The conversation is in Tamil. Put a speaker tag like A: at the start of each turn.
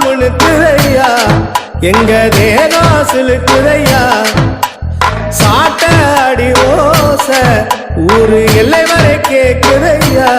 A: முழுக்குதையா எங்க தேகம் சுழுக்குதையா சாட்ட அடி ஓச ஊரு எல்லை வரை கேக்குதையா